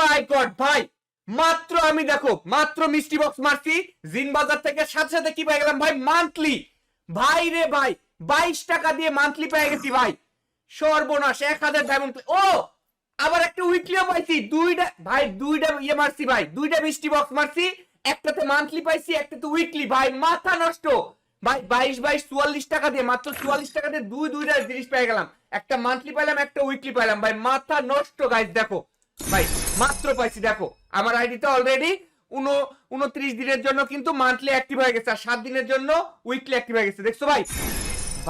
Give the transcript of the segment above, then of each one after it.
মাই god ভাই, মাত্র আমি দেখো, মাত্র মিষ্টি বক্স মারছি। জিন বাজার থেকে সাথে সাথে কি পেয়ে গেলাম ভাই? মান্থলি ভাই রে ভাই, বাইশ টাকা দিয়ে মান্থলি পেয়ে গেছি ভাই। সর্বনাশ, এক হাজার ডায়মন্ড ও, আবার একটা উইকলিও পাইছি। দুইটা ভাই দুইটা ইয়ে মারছি ভাই দুইটা মিষ্টি বক্স মারছি। একটাতে মান্থলি পাইছি, একটাতে উইকলি ভাই, মাথা নষ্ট। ভাই, বাইশ বাইশ চুয়াল্লিশ টাকা দিয়ে, মাত্র চুয়াল্লিশ টাকা দিয়ে দুই দুইটা জিনিস পেয়ে গেলাম। একটা মান্থলি পাইলাম একটা উইকলি পাইলাম ভাই, মাথা নষ্ট গাইজ দেখো। ভাই, মাত্র পাইছি, দেখো। আমার আইডিতে অলরেডি উনো, উনত্রিশ দিনের জন্য কিন্তু মান্থলি অ্যাক্টিভ হয়ে গেছে, আর সাত দিনের জন্য উইকলি অ্যাক্টিভ হয়ে গেছে। দেখছ ভাই?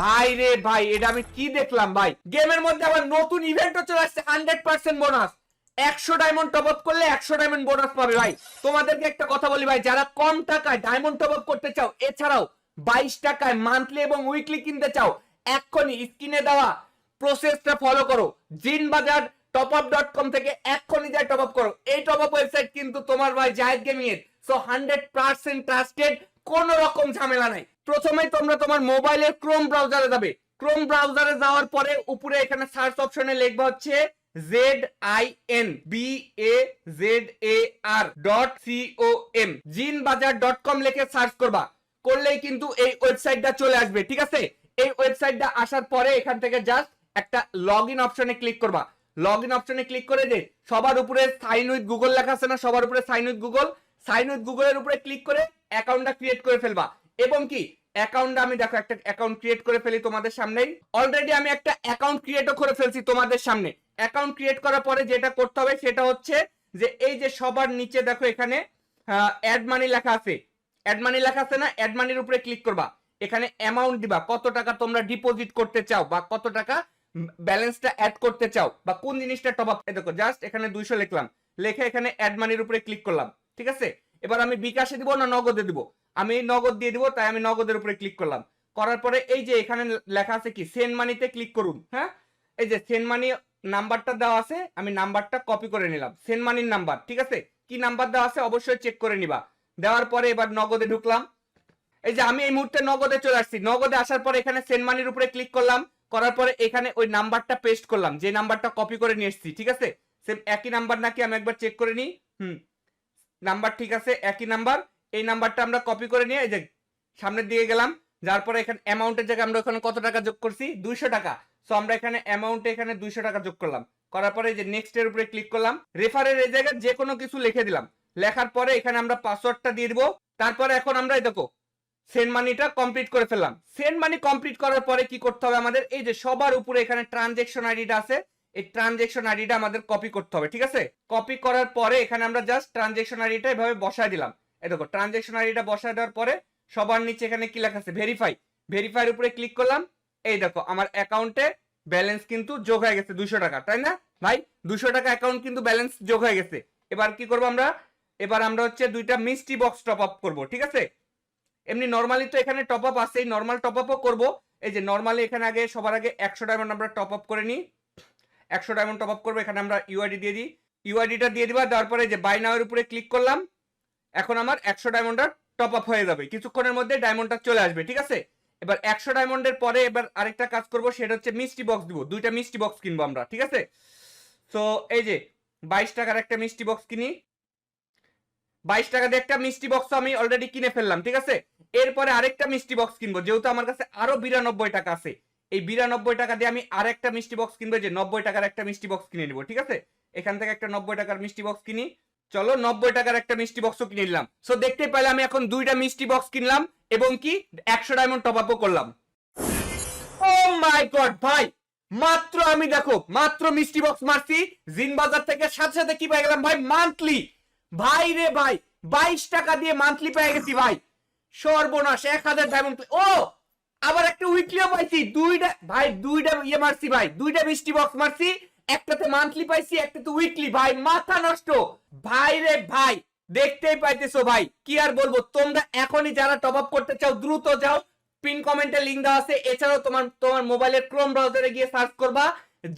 ভাই রে ভাই, এটা আমি কি দেখলাম ভাই? গেমের মধ্যে আবার নতুন ইভেন্টও চলে আসছে হান্ড্রেড পার্সেন্ট বোনাস একশো ডায়মন্ড টপ আপ করলে একশো ডায়মন্ড বোনাস পাবে ভাই। তোমাদেরকে একটা কথা বলি ভাই, যারা কম টাকায় ডায়মন্ড টপ আপ করতে চাও, এছাড়াও বাইশ টাকায় মান্থলি এবং উইকলি কিনতে চাও, এক্ষুনি স্ক্রিনে দেওয়া প্রসেসটা ফলো করো। জিন বাজার টপ থেকে এক্ষুনি যাই টপ করো। এই টপ ওয়েবসাইট কিন্তু তোমার ভাই Zayed gaming so hundred percent trusted কোন রকম ঝামেলা নাই। প্রথমেই তোমরা তোমার মোবাইলের ক্রোম ব্রাউজারে যাবে। ক্রোম ব্রাউজারে যাওয়ার পরে উপরে এখানে সার্চ অপশনে লিখবা হচ্ছে Z I N B A Z A R dot CO M জিন বাজার ডট কম লিখে সার্চ করবা। করলেই কিন্তু এই ওয়েবসাইটটা চলে আসবে, ঠিক আছে? এই ওয়েবসাইটটা আসার পরে এখান থেকে জাস্ট একটা লগ ইন অপশনে ক্লিক করবা। লগ ইন অপশনে ক্লিক করে যে সবার উপরে সাইন উইথ গুগল লেখা আছে না, সবার উপরে sign with Google sign with গুগলের উপরে ক্লিক করে অ্যাকাউন্টটা ক্রিয়েট করে ফেলবা। এবং কি? অ্যাকাউন্টটা আমি দেখো, একটা অ্যাকাউন্ট ক্রিয়েট করে ফেলি তোমাদের সামনেই। অলরেডি আমি একটা অ্যাকাউন্ট ক্রিয়েটও করে ফেলছি তোমাদের সামনে। অ্যাকাউন্ট ক্রিয়েট করার পরে যেটা করতে হবে সেটা হচ্ছে যে এই যে সবার নিচে দেখো এখানে অ্যাড মানি লেখা আছে। অ্যাড মানি লেখা আছে না অ্যাড মানির উপরে ক্লিক করবা। এখানে অ্যামাউন্ট দিবা, কত টাকা তোমরা ডিপোজিট করতে চাও বা কত টাকা ব্যালেন্সটা অ্যাড করতে চাও বা কোন জিনিসটা টপ আপ দেখো জাস্ট এখানে দুইশো লিখলাম। লেখে এখানে অ্যাড মানির উপরে ক্লিক করলাম, ঠিক আছে? এবার আমি বিকাশে দিব না নগদে দিব? আমি নগদ দিয়ে দিব, তাই আমি নগদের উপরে ক্লিক করলাম। করার পরে এই যে এখানে লেখা আছে কি সেন্ড মানিতে ক্লিক করুন হ্যাঁ? এই যে সেন্ড মানি নাম্বারটা দেওয়া আছে, আমি নাম্বারটা কপি করে নিলাম। সেন্ড মানির নাম্বার ঠিক আছে? কি নাম্বার দেওয়া আছে অবশ্যই চেক করে নিবা। দেওয়ার পরে এবার নগদে ঢুকলাম। এই যে আমি এই মুহূর্তে নগদে চলে আসছি। নগদে আসার পরে এখানে সেন্ড মানির উপরে ক্লিক করলাম। করার পরে এখানে ওই নাম্বারটা পেস্ট করলাম। যে নাম্বারটা কপি করে নিয়ে এসেছি, ঠিক আছে? সেম একই নাম্বার নাকি আমি একবার চেক করে নিই? হুম। নাম্বার ঠিক আছে, একই নাম্বার। এই নাম্বারটা আমরা কপি করে নিয়ে এই যে সামনের দিকে গেলাম। যার পরে এখানে অ্যামাউন্টের জায়গায় আমরা ওখানে কত টাকা যোগ করছি? দুইশো টাকা। সো আমরা এখানে অ্যামাউন্টে এখানে দুইশো টাকা যোগ করলাম। করার পরে যে নেক্সট এর উপরে ক্লিক করলাম। রেফারের এই জায়গায় যে কোনো কিছু লিখে দিলাম। লেখার পরে এখানে আমরা পাসওয়ার্ডটা দিয়ে দিব। তারপরে এখন আমরা দেখো সেন্ড মানিটা কমপ্লিট করে ফেললাম। সেন্ড মানি কমপ্লিট করার পরে কি করতে হবে আমাদের? এই যে সবার উপরে এখানে ট্রানজেকশন আইডিটা আছে, এই ট্রানজেকশন আইডিটা আমাদের কপি করতে হবে, ঠিক আছে? কপি করার পরে এখানে আমরা জাস্ট ট্রানজেকশন আইডিটা এভাবে বসায় দিলাম। এই দেখো ট্রানজেকশন আইডিটা বসায় দেওয়ার পরে সবার নিচে এখানে কি লেখা আছে? ভেরিফাই ভেরিফাইয়ের উপরে ক্লিক করলাম, এই দেখো, আমার অ্যাকাউন্টে ব্যালেন্স কিন্তু যোগ হয়ে গেছে দুশো টাকা, তাই না? ভাই, দুশো টাকা অ্যাকাউন্ট কিন্তু ব্যালেন্স যোগ হয়ে গেছে। এবার কি করব আমরা? এবার আমরা হচ্ছে দুইটা মিষ্টি বক্স টপ আপ করব, ঠিক আছে? এমনি নর্মালি তো এখানে টপ আপ আছে নর্মাল টপ আপও করব। এই যে নর্মালি এখানে আগে, সবার আগে একশো ডায়মন্ড আমরা টপ আপ করে নিই। একশো ডায়মন্ড টপ আপ করব, এখানে আমরা ইউআইডি দিয়ে দিই। ইউআইডিটা দিয়ে দিবা দেওয়ার পরে যে বাই উপরে ক্লিক করলাম, এখন আমার একশো ডায়মন্ডটা টপ আপ হয়ে যাবে। কিছুক্ষণের মধ্যে ডায়মন্ডটা চলে আসবে, ঠিক আছে? এবার একশো ডায়মন্ডের পরে এবার আরেকটা কাজ করব, সেটা হচ্ছে মিষ্টি বক্স দিব। দুইটা মিষ্টি বক্স কিনবো আমরা, ঠিক আছে? তো এই যে বাইশ টাকার একটা মিষ্টি বক্স কিনি। বাইশ টাকা দিয়ে একটা মিষ্টি বক্স আমি অলরেডি কিনে ফেললাম, ঠিক আছে? এরপরে আরেকটা মিষ্টি বক্স কিনবো, যেহেতু আমার কাছে আরও বিরানব্বই টাকা আছে। এই বিরানব্বই টাকা দিয়ে আমি আরেকটা মিষ্টি বক্স কিনবো যে নব্বই টাকার একটা মিষ্টি বক্স কিনে নিবো, ঠিক আছে? এখান থেকে একটা নব্বই টাকার মিষ্টি বক্স কিনি। চলো, নব্বই টাকার একটা মিষ্টি বক্সও কিনে নিলাম। সো দেখতে পেলে আমি এখন দুইটা মিষ্টি বক্স কিনলাম এবং কি একশো ডায়মন্ড টপ আপও করলাম। ও গড ভাই, মাত্র আমি দেখো, মাত্র মিষ্টি বক্স মারছি। জিন বাজার থেকে সাথে সাথে কি পাই গেলাম ভাই? মান্থলি ভাই রে ভাই, বাইশ টাকা দিয়ে মান্থলি পেয়ে গেছি ভাই। সর্বনাশ, এক হাজার ডায়মন্ড ও, আবার একটা উইকলিও পাইছি, দুইটা ভাই, দুইটা ইয়ে মারছি ভাই, দুইটা মিষ্টি বক্স মারছি, একটাতে মান্থলি পাইছি, একটাতে উইকলি ভাই, মাথা নষ্ট। ভাই রে ভাই, দেখতেই পাইতেছো ভাই, কি আর বলব, তোমরা এখনই যারা টপ আপ করতে চাও, দ্রুত যাও। পিন কমেন্টে লিংক দেওয়া আছে, এছাড়াও তোমার তোমার মোবাইলের ক্রোম ব্রাউজারে গিয়ে সার্চ করবা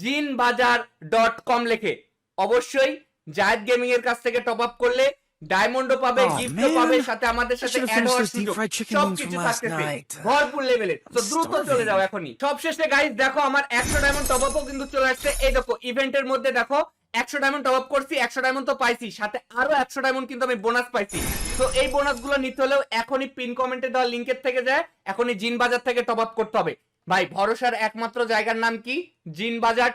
জিন বাজার ডট কম লেখে। অবশ্যই জায়েদ গেমিং এর কাছ থেকে টপ আপ করলে ডায়মন্ডও পাবে গিফটও পাবে সাথে আমাদের সাথে অ্যাড হওয়ার সুযোগ। fried সব কিছু from থাকতেছে। ভরপুর লেভেলের তো দ্রুত চলে যাও এখনই। সবশেষে গাইস দেখো আমার একশো ডায়মন্ড টপ আপও কিন্তু চলে আসছে। এই দেখো ইভেন্টের মধ্যে দেখো একশো ডায়মন্ড টপ আপ করছি একশো ডায়মন্ড তো পাইছি। সাথে আরও একশো ডায়মন্ড কিন্তু আমি বোনাস পাইছি। তো এই বোনাসগুলো নিতে হলেও এখনই পিন কমেন্টে দেওয়া লিঙ্কের থেকে যায়। এখনই জিন বাজার থেকে টপ আপ করতে হবে। ভাই ভরসার একমাত্র জায়গার নাম কি? জিন বাজার